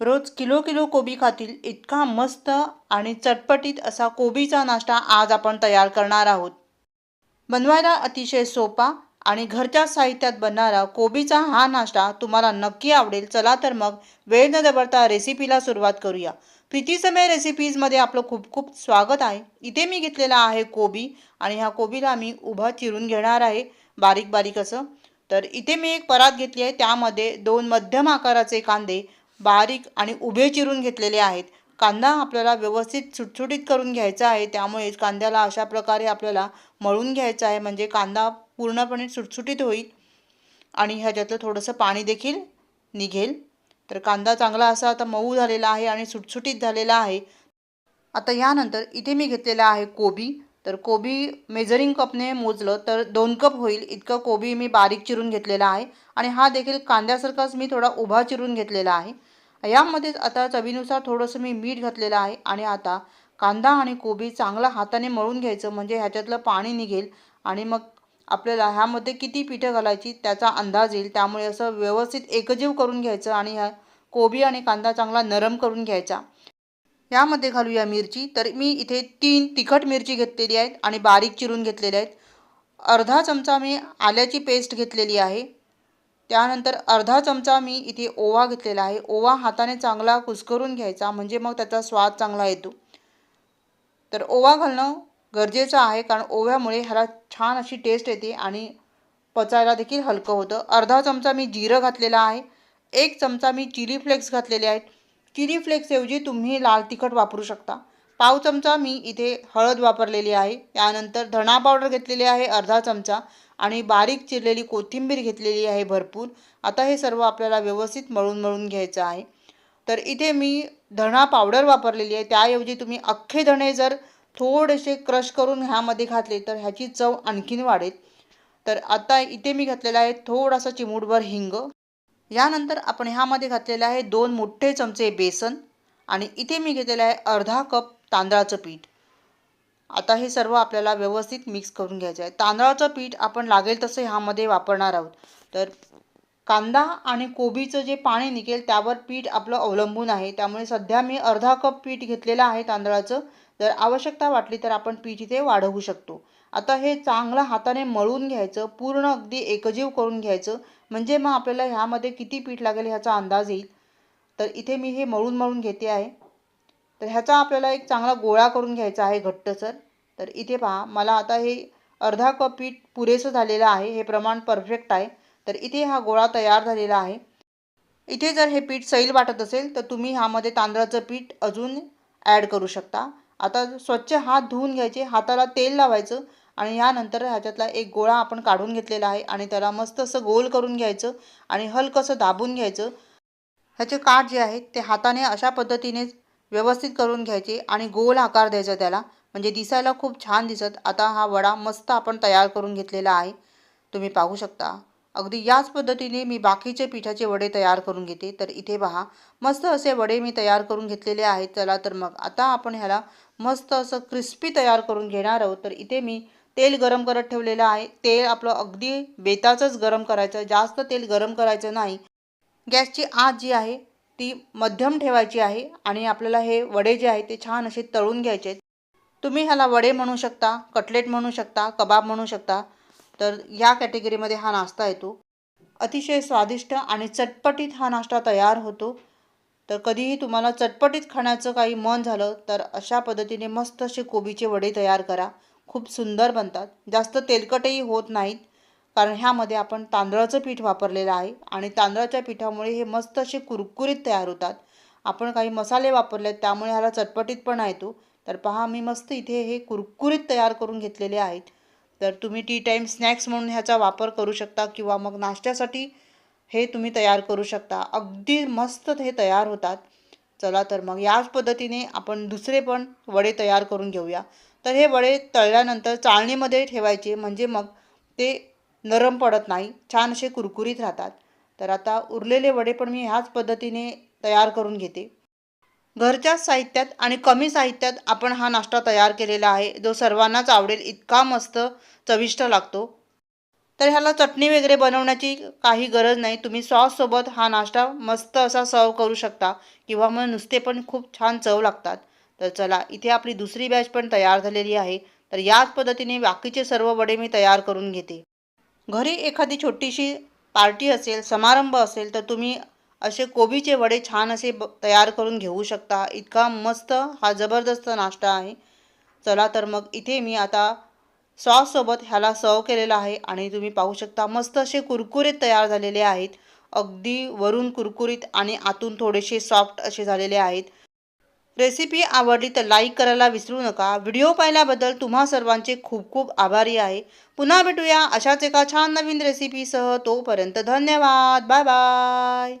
रोज kilo kilo कोबी खातील इतका मस्त आणि चटपटीत असा कोबीचा नाश्ता आज आपण तयार करणार आहोत. बनवायला अतिशय सोपा आणि घरच्या साहित्यात बनणारा कोबीचा हा नाश्ता तुम्हाला नक्की आवडेल. चला तर मग वेळ न दबडता रेसिपीला सुरुवात करूया. प्रीती समय रेसिपीजमध्ये आपलं खूप खूप स्वागत आहे. इथे मी घेतलेला आहे कोबी आणि ह्या कोबीला मी उभा चिरून घेणार आहे. बारीक बारीक असं. तर इथे मी एक परात घेतली आहे. त्यामध्ये दोन मध्यम आकाराचे कांदे बारीक आणि उभे चिरून घेतलेले आहेत. कांदा आपल्याला व्यवस्थित सुटसुटीत करून घ्यायचा आहे. त्यामुळे कांद्याला अशा प्रकारे आपल्याला मळून घ्यायचा आहे. म्हणजे कांदा पूर्णपणे सुटसुटीत होईल आणि ह्याच्यातलं थोडंसं पाणी देखील निघेल. तर कांदा चांगला असा आता मऊ झालेला आहे आणि सुटसुटीत झालेला आहे. आता यानंतर इथे मी घेतलेला आहे कोबी. तर कोबी मेजरिंग कपने मोजलं तर दोन कप होईल. इतकं कोबी मी बारीक चिरून घेतलेला आहे. आणि हा देखील कांद्यासारखाच मी थोडा उभा चिरून घेतलेला आहे. यामध्येच आता चवीनुसार थोडंसं मी मीठ घातलेलं आहे. आणि आता कांदा आणि कोबी चांगला हाताने मळून घ्यायचं म्हणजे ह्याच्यातलं पाणी निघेल. आणि मग आपल्याला ह्यामध्ये किती पिठं घालायची त्याचा अंदाज येईल. त्यामुळे असं व्यवस्थित एकजीव करून घ्यायचं आणि ह्या कोबी आणि कांदा चांगला नरम करून घ्यायचा. यामध्ये घालूया मिरची. तर मी इथे तीन तिखट मिरची घेतलेली आहेत आणि बारीक चिरून घेतलेल्या आहेत. अर्धा चमचा मी आल्याची पेस्ट घेतलेली आहे. त्यानंतर अर्धा चमचा मी इथे ओवा घेतलेला आहे. ओवा हाताने चांगला कुस्करून घ्यायचा म्हणजे मग त्याचा स्वाद चांगला येतो. तर ओवा घालणं गरजेचं आहे कारण ओव्यामुळे ह्याला छान अशी टेस्ट येते आणि पचायला देखील हलकं होतं. अर्धा चमचा मी जिरं घातलेला आहे. एक चमचा मी चिली फ्लेक्स घातलेले आहेत. चिली फ्लेक्सऐवजी तुम्ही लाल तिखट वापरू शकता. पाव चमचा मी इथे हळद वापरलेली आहे. त्यानंतर धणा पावडर घेतलेली आहे अर्धा चमचा. आणि बारीक चिरलेली कोथिंबीर घेतलेली आहे भरपूर. आता हे सर्व आपल्याला व्यवस्थित मळून मळून घ्यायचं आहे. तर इथे मी धणा पावडर वापरलेली आहे. त्याऐवजी तुम्ही अख्खे धणे जर थोडेसे क्रश करून ह्यामध्ये घातले तर ह्याची चव आणखीन वाढेल. तर आता इथे मी घातलेला आहे थोडासा चिमूटभर हिंग. यानंतर आपण ह्यामध्ये घातलेलं आहे दोन मोठे चमचे बेसन आणि इथे मी घेतलेलं आहे अर्धा कप तांदळाचं पीठ. आता हे सर्व आपल्याला व्यवस्थित मिक्स करून घ्यायचं आहे. तांदळाचं पीठ आपण लागेल तसं ह्यामध्ये वापरणार आहोत. तर कांदा आणि कोबीचं जे पाणी निघेल त्यावर पीठ आपलं अवलंबून आहे. त्यामुळे सध्या मी अर्धा कप पीठ घेतलेलं आहे तांदळाचं. जर आवश्यकता वाटली तर आपण पीठ इथे वाढवू शकतो. आता हे चांगलं हाताने मळून घ्यायचं पूर्ण अगदी एकजीव करून घ्यायचं म्हणजे मग आपल्याला ह्यामध्ये किती पीठ लागेल ह्याचा अंदाज येईल. तर इथे मी हे मळून मळून घेते आहे. तर ह्याचा आपल्याला एक चांगला गोळा करून घ्यायचा आहे घट्टसर. तर इथे पहा मला आता हे अर्धा कप पीठ पुरेसं झालेलं आहे हे प्रमाण परफेक्ट आहे. तर इथे हा गोळा तयार झालेला आहे. इथे जर हे पीठ सैल वाटत असेल तर तुम्ही ह्यामध्ये तांदळाचं पीठ अजून ॲड करू शकता. आता स्वच्छ हात धुवून घ्यायचे हाताला तेल लावायचं आणि यानंतर ह्याच्यातला एक गोळा आपण काढून घेतलेला आहे आणि त्याला मस्त असं गोल करून घ्यायचं आणि हलकंसं दाबून घ्यायचं. ह्याचे काठ जे आहेत ते हाताने अशा पद्धतीने व्यवस्थित करून घ्यायचे आणि गोल आकार द्यायचा त्याला. म्हणजे दिसायला खूप छान दिसत. आता हा वडा मस्त आपण तयार करून घेतलेला आहे. तुम्ही पाहू शकता. अगदी याच पद्धतीने मी बाकीचे पिठाचे वडे तयार करून घेते. तर इथे पहा. मस्त असे वडे मी तयार करून घेतलेले आहेत. चला तर मग आता आपण ह्याला मस्त असं क्रिस्पी तयार करून घेणार आहोत. तर इथे मी तेल गरम करत ठेवलेलं आहे. तेल आपलं अगदी बेताचंच गरम करायचं. जास्त तेल गरम करायचं नाही. गॅसची आत जी आहे ती मध्यम ठेवायची आहे आणि आपल्याला हे वडे जे आहे ते छान असे तळून घ्यायचे तुम्ही ह्याला वडे म्हणू शकता कटलेट म्हणू शकता कबाब म्हणू शकता. तर या कॅटेगरीमध्ये हा नाश्ता येतो. अतिशय स्वादिष्ट आणि चटपटीत हा नाश्ता तयार होतो. तर कधीही तुम्हाला चटपटीत खाण्याचं काही मन झालं तर अशा पद्धतीने मस्त असे कोबीचे वडे तयार करा. खूप सुंदर बनतात. जास्त तेलकटही होत नाहीत कारण ह्यामध्ये आपण तांदळाचं पीठ वापरलेलं आहे आणि तांदळाच्या पिठामुळे हे मस्त असे कुरकुरीत तयार होतात. आपण काही मसाले वापरले आहेत त्यामुळे ह्याला चटपटीतपणा येतो तर पहा मी मस्त इथे हे कुरकुरीत तयार करून घेतलेले आहेत. तर तुम्ही टी टाईम स्नॅक्स म्हणून ह्याचा वापर करू शकता किंवा मग नाश्त्यासाठी हे तुम्ही तयार करू शकता. अगदी मस्त हे तयार होतात. चला तर मग याच पद्धतीने आपण दुसरे पण वडे तयार करून घेऊया. तर हे वडे तळल्यानंतर चाळणीमध्ये ठेवायचे. म्हणजे मग ते नरम पडत नाही. छान असे कुरकुरीत राहतात. तर आता उरलेले वडे पण मी ह्याच पद्धतीने तयार करून घेते. घरच्याच साहित्यात आणि कमी साहित्यात आपण हा नाश्ता तयार केलेला आहे. जो सर्वांनाच आवडेल इतका मस्त चविष्ट लागतो. तर ह्याला चटणी वगैरे बनवण्याची काही गरज नाही. तुम्ही सॉससोबत हा नाश्ता मस्त असा सर्व करू शकता. किंवा मग नुसते पण खूप छान चव लागतात. तर चला इथे आपली दुसरी बॅच पण तयार झालेली आहे. तर याच पद्धतीने बाकीचे सर्व वडे मी तयार करून घेते. घरी एखादी छोटीशी पार्टी असेल समारंभ असेल तर तुम्ही असे कोबीचे वडे छान असे ब तयार करून घेऊ शकता. इतका मस्त हा जबरदस्त नाश्ता आहे. चला तर मग इथे मी आता सॉससोबत ह्याला सर्व केलेला आहे आणि तुम्ही पाहू शकता मस्त असे कुरकुरीत तयार झालेले आहेत. अगदी वरून कुरकुरीत आणि आतून थोडेसे सॉफ्ट असे झालेले आहेत. रेसिपी आवडली तर लाईक करायला विसरू नका. व्हिडिओ पाहिल्याबद्दल तुम्हा सर्वांचे खूप खूप आभारी आहे. पुन्हा भेटूया अशाच एका छान नवीन रेसिपीसह. तोपर्यंत धन्यवाद. Bye bye.